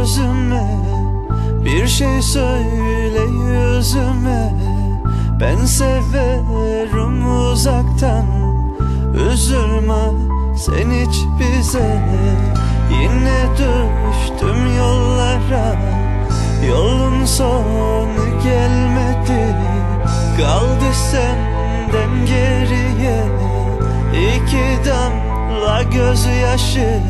gözüme Bir şey söyle yüzüme. Ben severim uzaktan Üzülme sen hiç bize. Yine düştüm yollara Yolun sonu gelmedi. Kaldı senden geriye İki damla gözyaşı.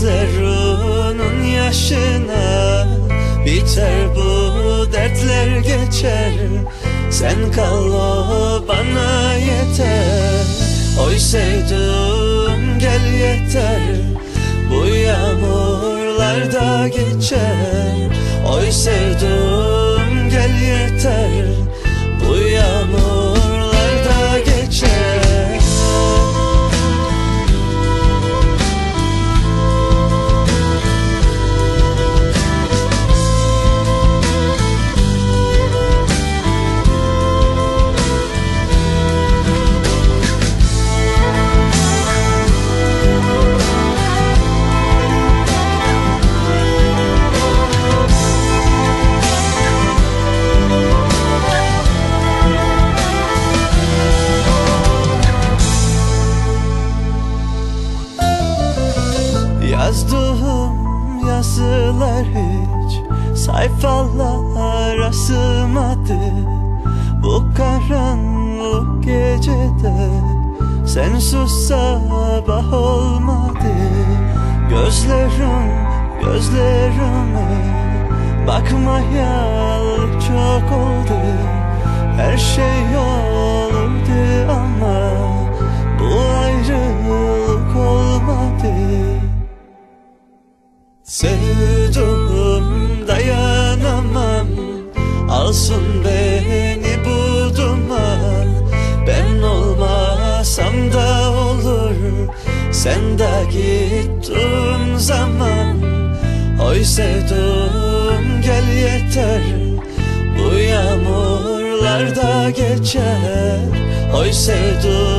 Gözlerinin yaşına. Biter bu dertler geçer. Sen kal o bana yeter. Oy sevdum gel yeter. Bu yağmurlarda geçer. Oy sevdum yazılar hiç sayfalara sığmadı Bu karanlık gecede sensiz sabah olmadı. Gözlerim gözlerime bakmayalı çok oldu. Her şey olurdu Sevdum dayanamam Alsın beni bu duman. Ben olmasam da olur. Sen de gittin zaman. Oy sevdum gel yeter. Bu yağmurlarda geçer. Oy sevdum